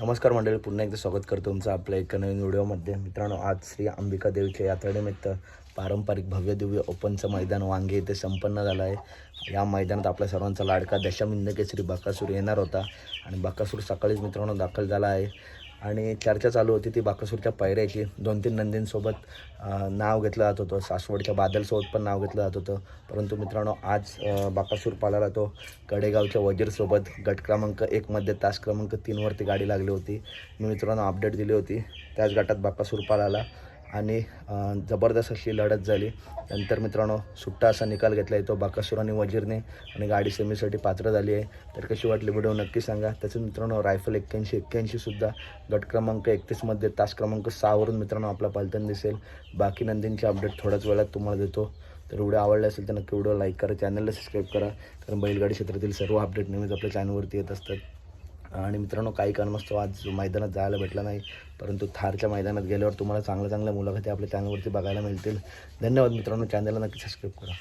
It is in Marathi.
नमस्कार मंडळी पुन्हा एकदा स्वागत करतो तुमचं आपल्या एका नवीन व्हिडिओमध्ये. मित्रांनो आज श्री अंबिका देवीच्या यात्रेनिमित्त पारंपरिक भव्य दिव्य ओपनचं मैदान वांगे येथे संपन्न झालं आहे. या मैदानात आपल्या सर्वांचा लाडका दशमिंद केसरी बकासूर येणार होता. आणि बकासूर सकाळीच मित्रांनो दाखल झाला आहे. आणि चर्चा चालू होती ती बाकासूरच्या पायऱ्याची दोन तीन नंदींसोबत नाव घेतलं जात होतं. सासवडच्या बादलसोबत पण नाव घेतलं जात होतं. परंतु मित्रांनो आज बाकासूर पाला तो कडेगावच्या वजीरसोबत गट क्रमांक एकमध्ये तास क्रमांक तीनवरती गाडी लागली होती. मी मित्रांनो अपडेट दिली होती. त्याच गटात बाकासूर पालाला आणि जबरदस्त अशी लढत झाली. नंतर मित्रांनो सुट्टा असा निकाल घेतला आहे तो बाकासूर आणि वजीरने आणि गाडी सेमीसाठी पात्र झाली आहे. तर कशी वाटली व्हिडिओ नक्की सांगा. त्याचं मित्रांनो रायफल एक्क्याऐंशी एक्क्याऐंशीसुद्धा गट क्रमांक एकतीसमध्ये तास क्रमांक सहावरून मित्रांनो आपला पालतन दिसेल. बाकी नंदींचे अपडेट थोड्याच वेळात तुम्हाला देतो. तर व्हिडिओ आवडला असेल तर नक्की व्हिडिओ लाईक करा चॅनलला सबस्क्राईब करा. कारण बैलगाडी क्षेत्रातील सर्व अपडेट नेहमीच आपल्या चॅनलवरती येत असतात. आणि मित्रांनो काही कारणास्तव आज मैदानात जायला भेटला नाही परंतु थारच्या मैदानात गेल्यावर तुम्हाला चांगल्या चांगल्या मुलाखती आपल्या चॅनलवरती बघायला मिळतील. धन्यवाद मित्रांनो चॅनलला नक्की सबस्क्राईब करा.